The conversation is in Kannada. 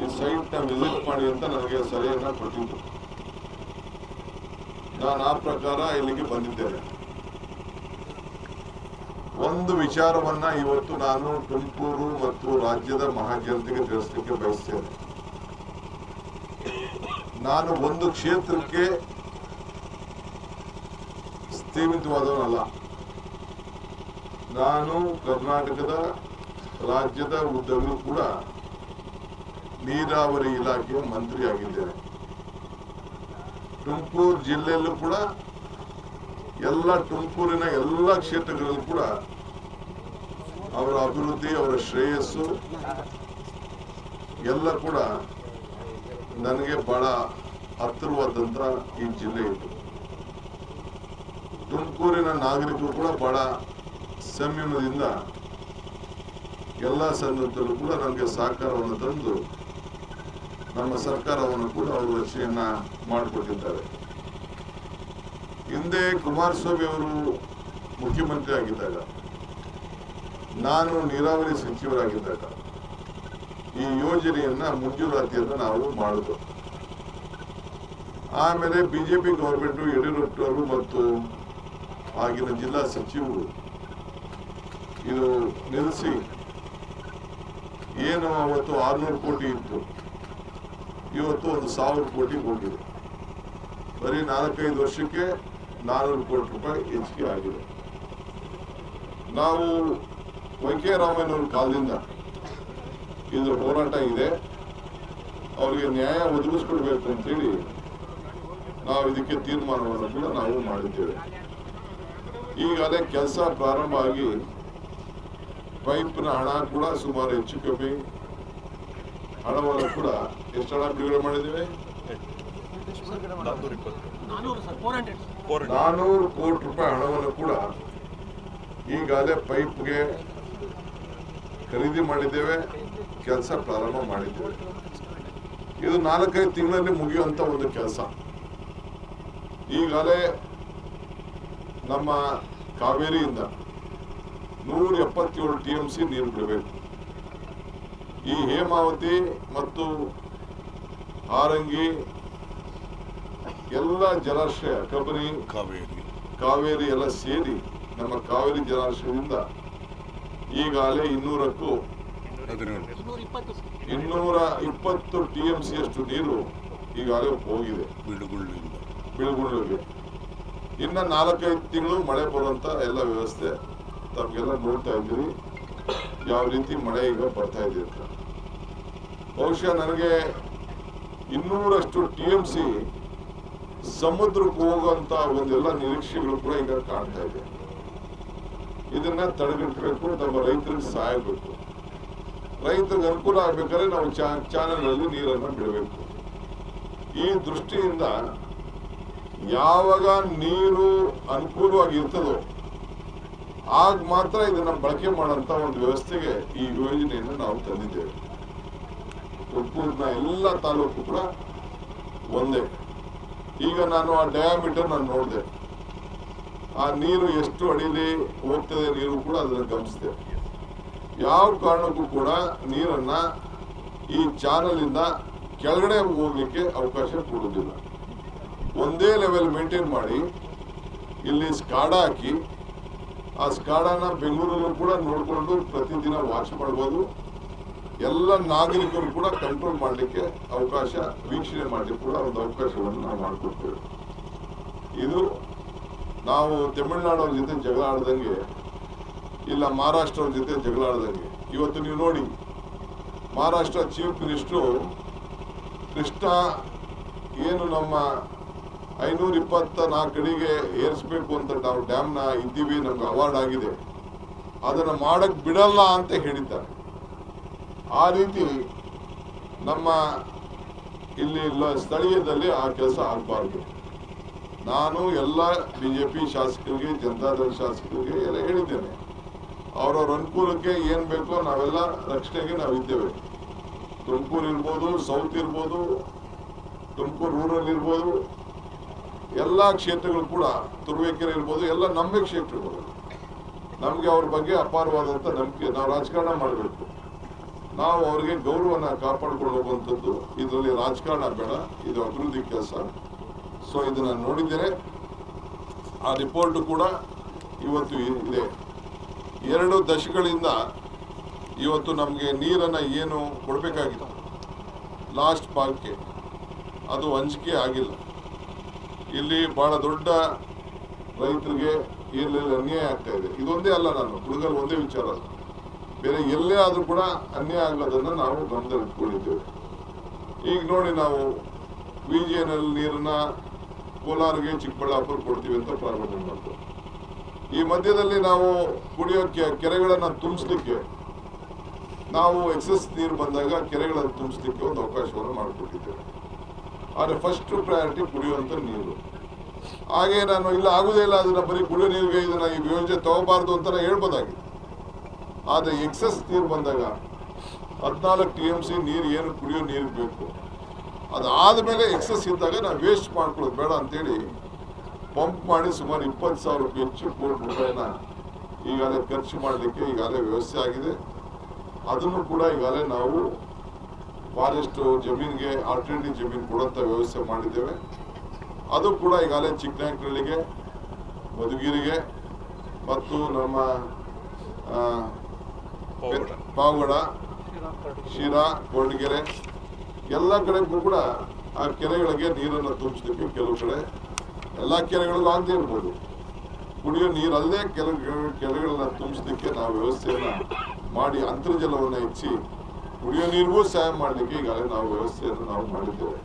ಈ ಸೈಟ್ನ ವಿಸಿಟ್ ಮಾಡಿ ಅಂತ ನನಗೆ ಸಲಹೆಯನ್ನ ಕೊಟ್ಟಿದ್ದು ನಾನು ಆ ಪ್ರಕಾರ ಇಲ್ಲಿಗೆ ಬಂದಿದ್ದೇನೆ. ಒಂದು ವಿಚಾರವನ್ನ ಇವತ್ತು ನಾನು ತುಮಕೂರು ಮತ್ತು ರಾಜ್ಯದ ಮಹಾಜನತೆಗೆ ತಿಳಿಸಲಿಕ್ಕೆ ಬಯಸ್ತೇನೆ. ನಾನು ಒಂದು ಕ್ಷೇತ್ರಕ್ಕೆ ಸೀಮಿತವಾದವನಲ್ಲ ನಾನು ಕರ್ನಾಟಕದ ರಾಜ್ಯದ ಉದ್ದಗಳು ಕೂಡ ನೀರಾವರಿ ಇಲಾಖೆಯ ಮಂತ್ರಿ ಆಗಿದ್ದೇನೆ. ತುಮಕೂರು ಜಿಲ್ಲೆಯಲ್ಲೂ ಕೂಡ ಎಲ್ಲ ತುಮಕೂರಿನ ಎಲ್ಲ ಕ್ಷೇತ್ರಗಳಲ್ಲೂ ಕೂಡ ಅವರ ಅಭಿವೃದ್ಧಿ, ಅವರ ಶ್ರೇಯಸ್ಸು ಎಲ್ಲ ಕೂಡ ನನಗೆ ಬಹಳ ಹತ್ತಿರವಾದಂತ ಈ ಜಿಲ್ಲೆ ಇದು. ತುಮಕೂರಿನ ನಾಗರಿಕರು ಕೂಡ ಬಹಳ ಸಂಯಮದಿಂದ ಎಲ್ಲ ಸಂದರ್ಭದಲ್ಲೂ ಕೂಡ ನನಗೆ ಸಹಕಾರವನ್ನು ತಂದು ನಮ್ಮ ಸರ್ಕಾರವನ್ನು ಕೂಡ ಅವರು ರಕ್ಷೆಯನ್ನ ಮಾಡಿಕೊಟ್ಟಿದ್ದಾರೆ. ಹಿಂದೆ ಕುಮಾರಸ್ವಾಮಿ ಅವರು ಮುಖ್ಯಮಂತ್ರಿ ಆಗಿದ್ದಾಗ, ನಾನು ನೀರಾವರಿ ಸಚಿವರಾಗಿದ್ದಾಗ, ಈ ಯೋಜನೆಯನ್ನ ಮಂಜೂರಾತಿಯನ್ನ ನಾವು ಮಾಡಿದ್ರು ಆಮೇಲೆ ಬಿಜೆಪಿ ಗವರ್ಮೆಂಟ್ ಯಡಿಯೂರಪ್ಪರು ಮತ್ತು ಆಗಿನ ಜಿಲ್ಲಾ ಸಚಿವರು ಇದು ನಿಲ್ಲಿಸಿ, ಏನು ಅವತ್ತು ಆರ್ನೂರು ಕೋಟಿ ಇತ್ತು. ಇವತ್ತು ಒಂದು ಸಾವಿರ ಕೋಟಿ ಹೋಗಿದೆ ಬರೀ ನಾಲ್ಕೈದು ವರ್ಷಕ್ಕೆ ನಾನ್ನೂರು ಕೋಟಿ ರೂಪಾಯಿ ಹೆಚ್ಚಿಗೆ ಆಗಿದೆ. ನಾವು ವೆಂಕಯ್ಯರಾಮಯ್ಯನವ್ರ ಕಾಲದಿಂದ ಇದು ಹೋರಾಟ ಇದೆ. ಅವರಿಗೆ ನ್ಯಾಯ ಒದಗಿಸ್ಕೊಡ್ಬೇಕು ಅಂತೇಳಿ ನಾವು ಇದಕ್ಕೆ ತೀರ್ಮಾನವನ್ನು ಕೂಡ ನಾವು ಮಾಡಿದ್ದೇವೆ. ಈಗಾಗಲೇ ಕೆಲಸ ಪ್ರಾರಂಭ ಆಗಿ ಪೈಪ್ನ ಹಣ ಕೂಡ ಸುಮಾರು ಹೆಚ್ಚು ಕಮ್ಮಿ. ಹಣವನ್ನು ಕೂಡ ಎಷ್ಟು ಹಣ ಬಿಡುಗಡೆ ಮಾಡಿದ್ದೇವೆ? ನಾನ್ನೂರ ಇಪ್ಪತ್ತು ನಾನೂರು ಸರ್ ಫೋರ್ ಹಂಡ್ರೆಡ್ ಫೋರ್ ನಾನೂರು ಕೋಟಿ ರೂಪಾಯಿ ಹಣವನ್ನು ಕೂಡ ಈಗಾಗಲೇ ಪೈಪ್ಗೆ ಖರೀದಿ ಮಾಡಿದ್ದೇವೆ, ಕೆಲಸ ಪ್ರಾರಂಭ ಮಾಡಿದ್ದೇವೆ. ಇದು ನಾಲ್ಕೈದು ತಿಂಗಳಲ್ಲಿ ಮುಗಿಯುವಂತ ಒಂದು ಕೆಲಸ. ಈಗಾಗಲೇ ನಮ್ಮ ಕಾವೇರಿಯಿಂದ ನೂರ ಎಪ್ಪತ್ತೇಳು ಟಿ ಎಂ ಸಿ ನೀರು ಬಿಡಬೇಕು. ಈ ಹೇಮಾವತಿ ಮತ್ತು ಆರಂಗಿ ಎಲ್ಲ ಜಲಾಶಯ ಕಬಿನಿ ಕಾವೇರಿ. ಕಾವೇರಿ ಎಲ್ಲ ಸೇರಿ ನಮ್ಮ ಕಾವೇರಿ ಜಲಾಶಯದಿಂದ ಈಗಾಗಲೇ ಇನ್ನೂರಕ್ಕೂ ಇನ್ನೂರ ಇಪ್ಪತ್ತು ಟಿ ಎಂ ಸಿ ಅಷ್ಟು ನೀರು ಈಗಾಗಲೇ ಹೋಗಿದೆ. ಬಿಳುಗುಳ್ಳಿಗೆ ಇನ್ನ ನಾಲ್ಕೈದು ತಿಂಗಳು ಮಳೆ ಬರುವಂತ ಎಲ್ಲ ವ್ಯವಸ್ಥೆ ತಮಗೆಲ್ಲ ನೋಡ್ತಾ ಇದ್ದೀರಿ. ಯಾವ ರೀತಿ ಮಳೆ ಈಗ ಬರ್ತಾ ಇದೆ ಅಂತ. ಬಹುಶಃ ನನಗೆ ಇನ್ನೂರಷ್ಟು ಟಿ ಎಂ ಸಿ ಸಮುದ್ರಕ್ಕೆ ಹೋಗುವಂತ ಒಂದೆಲ್ಲ ನಿರೀಕ್ಷೆಗಳು ಕೂಡ ಈಗ ಕಾಣ್ತಾ ಇದೆ. ಇದನ್ನ ತಡೆಗಟ್ಟಬೇಕು, ನಮ್ಮ ರೈತರಿಗೆ ಸಹಾಯ ಬೇಕು ರೈತರಿಗೆ ಅನುಕೂಲ ಆಗ್ಬೇಕಾದ್ರೆ ನಾವು ಚಾನೆಲ್ ಅಲ್ಲಿ ನೀರನ್ನು ಬಿಡಬೇಕು. ಈ ದೃಷ್ಟಿಯಿಂದ ಯಾವಾಗ ನೀರು ಅನುಕೂಲವಾಗಿ ಇರ್ತದೋ ಆಗ ಮಾತ್ರ ಇದನ್ನ ಬಳಕೆ ಮಾಡೋಂತ ಒಂದು ವ್ಯವಸ್ಥೆಗೆ ಈ ಯೋಜನೆಯನ್ನು ನಾವು ತಂದಿದ್ದೇವೆ. ತುಮಕೂರಿನ ಎಲ್ಲ ತಾಲೂಕು ಕೂಡ ಒಂದೇ. ಈಗ ನಾನು ಆ ಡಯಾಮೀಟರ್ ನಾನು ನೋಡಿದೆ. ಆ ನೀರು ಎಷ್ಟು ಅಡಿಲಿ ಹೋಗ್ತದೆ ನೀರು ಕೂಡ ಅದನ್ನು ಗಮನಿಸಿದೆ. ಯಾವ ಕಾರಣಕ್ಕೂ ಕೂಡ ನೀರನ್ನ ಈ ಚಾನಲ್ ಇಂದ ಕೆಳಗಡೆ ಹೋಗ್ಲಿಕ್ಕೆ ಅವಕಾಶ ಕೊಡುವುದಿಲ್ಲ. ಒಂದೇ ಲೆವೆಲ್ ಮೇಂಟೈನ್ ಮಾಡಿ ಇಲ್ಲಿ ಸ್ಕಾಡ ಹಾಕಿ ಆ ಸ್ಕಾಡಾನ ಬೆಂಗಳೂರಲ್ಲೂ ಕೂಡ ನೋಡಿಕೊಂಡು ಪ್ರತಿದಿನ ವಾಚ್ ಮಾಡ್ಬೋದು. ಎಲ್ಲ ನಾಗರಿಕರು ಕೂಡ ಕಂಟ್ರೋಲ್ ಮಾಡಲಿಕ್ಕೆ ಅವಕಾಶ, ವೀಕ್ಷಣೆ ಮಾಡಲಿಕ್ಕೆ ಕೂಡ ಒಂದು ಅವಕಾಶವನ್ನು ನಾವು ಮಾಡಿಕೊಡ್ತೇವೆ. ಇದು ನಾವು ತಮಿಳುನಾಡವ್ರ ಜೊತೆ ಜಗಳ ಆಡ್ದಂಗೆ, ಇಲ್ಲ ಮಹಾರಾಷ್ಟ್ರ ಜೊತೆ ಜಗಳ ಆಡ್ದಂಗೆ. ಇವತ್ತು ನೀವು ನೋಡಿ, ಮಹಾರಾಷ್ಟ್ರ ಚೀಫ್ ಮಿನಿಸ್ಟ್ರು ಕೃಷ್ಣ, ಏನು ನಮ್ಮ ಐನೂರ ಇಪ್ಪತ್ತ ನಾಲ್ಕು ಅಡಿಗೆ ಏರಿಸ್ಬೇಕು ಅಂತ ನಾವು ಡ್ಯಾಮ್ನ ಇದ್ದೀವಿ, ನಮ್ಗೆ ಅವಾರ್ಡ್ ಆಗಿದೆ. ಅದನ್ನು ಮಾಡಕ್ಕೆ ಬಿಡಲ್ಲ ಅಂತ ಹೇಳಿದ್ದಾರೆ. ಆ ರೀತಿ ನಮ್ಮ ಇಲ್ಲಿ ಸ್ಥಳೀಯದಲ್ಲಿ ಆ ಕೆಲಸ ಆಗಬಾರ್ದು. ನಾನು ಎಲ್ಲ ಬಿಜೆಪಿ ಶಾಸಕರಿಗೆ, ಜನತಾದಳ ಶಾಸಕರಿಗೆ ಎಲ್ಲ ಹೇಳಿದ್ದೇನೆ. ಅವರವ್ರ ಅನುಕೂಲಕ್ಕೆ ಏನು ಬೇಕೋ ನಾವೆಲ್ಲ ರಕ್ಷಣೆಗೆ ನಾವು ಇದ್ದೇವೆ. ತುಮಕೂರು ಇರ್ಬೋದು, ಸೌತ್ ಇರ್ಬೋದು, ತುಮಕೂರು ರೂರಲ್ ಇರ್ಬೋದು ಎಲ್ಲ ಕ್ಷೇತ್ರಗಳು ಕೂಡ, ತುರುವೇಕೆರೆ ಇರ್ಬೋದು, ಎಲ್ಲ ನಮ್ಮ ಕ್ಷೇತ್ರಗಳು ನಮಗೆ ಅವ್ರ ಬಗ್ಗೆ ಅಪಾರವಾದಂಥ ನಂಬಿಕೆ, ನಾವು ರಾಜಕಾರಣ ಮಾಡಬೇಕು. ನಾವು ಅವರಿಗೆ ಗೌರವನ ಕಾಪಾಡಿಕೊಳ್ಳುವಂಥದ್ದು ಇದರಲ್ಲಿ ರಾಜಕಾರಣ ಬೇಡ, ಇದು ಅಭಿವೃದ್ಧಿ ಕೆಲಸ. ಸೊ ಇದನ್ನ ನೋಡಿದ್ದೇನೆ. ಆ ರಿಪೋರ್ಟ್ ಕೂಡ ಇವತ್ತು ಇದೆ. ಎರಡು ದಶಕಗಳಿಂದ ಇವತ್ತು ನಮಗೆ ನೀರನ್ನು ಏನು ಕೊಡಬೇಕಾಗಿತ್ತು ಲಾಸ್ಟ್ ಭಾಗಕ್ಕೆ ಅದು ಹಂಚಿಕೆ ಆಗಿಲ್ಲ. ಇಲ್ಲಿ ಬಹಳ ದೊಡ್ಡ ರೈತರಿಗೆ ಇಲ್ಲಿ ಅನ್ಯಾಯ ಆಗ್ತಾ ಇದೆ. ಇದೊಂದೇ ಅಲ್ಲ ನಾನು, ಹುಡುಗರು ಒಂದೇ ವಿಚಾರ. ಬೇರೆ ಎಲ್ಲೇ ಆದ್ರೂ ಕೂಡ ಅನ್ಯಾಯ ಆಗಲ್ಲದನ್ನು ನಾವು ಗಮನದಲ್ಲಿ ಇಟ್ಕೊಂಡಿದ್ದೇವೆ ಈಗ ನೋಡಿ ನಾವು ಬಿ ಜಿ ಎನ್ ಎಲ್ ನೀರನ್ನ ಕೋಲಾರಿಗೆ ಚಿಕ್ಕಬಳ್ಳಾಪುರ ಕೊಡ್ತೀವಿ ಅಂತ ಪ್ರಾರಂಭ ಮಾಡ್ತೀವಿ. ಈ ಮಧ್ಯದಲ್ಲಿ ನಾವು ಕುಡಿಯೋಕ್ಕೆ ಕೆರೆಗಳನ್ನ ತುಂಬಿಸ್ಲಿಕ್ಕೆ ನಾವು ಎಕ್ಸಸ್ ನೀರು ಬಂದಾಗ ಕೆರೆಗಳನ್ನು ತುಂಬಿಸ್ಲಿಕ್ಕೆ ಒಂದು ಅವಕಾಶವನ್ನು ಮಾಡಿಕೊಟ್ಟಿದ್ದೇವೆ. ಆದರೆ ಫಸ್ಟ್ ಪ್ರಯಾರಿಟಿ ಕುಡಿಯುವಂಥ ನೀರು. ಹಾಗೆ ನಾನು ಇಲ್ಲ, ಆಗುದೇ ಇಲ್ಲ, ಅದನ್ನು ಬರೀ ಕುಡಿಯೋ ನೀರಿಗೆ ಇದನ್ನ ಈ ಯೋಜನೆ ತಗೋಬಾರ್ದು ಅಂತ ನಾನು ಹೇಳ್ಬೋದಾಗಿತ್ತು ಆದರೆ ಎಕ್ಸಸ್ ನೀರು ಬಂದಾಗ ಹದಿನಾಲ್ಕು ಟಿ ಎಂ ಸಿ ನೀರು ಏನು ಕುಡಿಯೋ ನೀರು ಬೇಕು. ಅದಾದಮೇಲೆ ಎಕ್ಸಸ್ ಇದ್ದಾಗ ನಾವು ವೇಸ್ಟ್ ಮಾಡ್ಕೊಳ್ಳೋದು ಬೇಡ ಅಂತೇಳಿ ಪಂಪ್ ಮಾಡಿ ಸುಮಾರು ಇಪ್ಪತ್ತು ರೂಪಾಯಿ ಹೆಚ್ಚು ಕೋಟಿ ರೂಪಾಯಿನ ಈಗಾಗಲೇ ಖರ್ಚು ಮಾಡಲಿಕ್ಕೆ ಈಗಾಗಲೇ ವ್ಯವಸ್ಥೆ ಆಗಿದೆ. ಅದನ್ನು ಕೂಡ ಈಗಾಗಲೇ ನಾವು ಫಾರೆಸ್ಟ್ ಜಮೀನಿಗೆ ಆಲ್ಟರ್ನೇಟಿವ್ ಜಮೀನ್ ಕೊಡುವಂಥ ವ್ಯವಸ್ಥೆ ಮಾಡಿದ್ದೇವೆ ಅದು ಕೂಡ ಈಗಾಗಲೇ ಚಿಕ್ಕನಾಯಕನಹಳ್ಳಿಗೆ ಮಧುಗಿರಿಗೆ ಮತ್ತು ನಮ್ಮ ಪಾವಗಡ. ಪಾವಗಡ ಶಿರಾ ಕೊರಟಗೆರೆ ಎಲ್ಲ ಕಡೆಗೂ ಕೂಡ ಆ ಕೆರೆಗಳಿಗೆ ನೀರನ್ನು ತುಂಬಿಸ್ಲಿಕ್ಕೆ ಕೆಲವು ಕಡೆ ಎಲ್ಲ ಕೆರೆಗಳಲ್ಲೂ ಆಗದೆ ಇರ್ಬೋದು ಕುಡಿಯೋ ನೀರಲ್ಲೇ ಕೆಲವು ಕೆರೆಗಳನ್ನ ತುಂಬಿಸಲಿಕ್ಕೆ ನಾವು ವ್ಯವಸ್ಥೆಯನ್ನು ಮಾಡಿ ಅಂತರ್ಜಲವನ್ನು ಹೆಚ್ಚಿ ಕುಡಿಯೋ ನೀರಿಗೂ ಸಹಾಯ ಮಾಡಲಿಕ್ಕೆ ಈಗಾಗಲೇ ನಾವು ವ್ಯವಸ್ಥೆಯನ್ನು ನಾವು ಮಾಡಿದ್ದೇವೆ.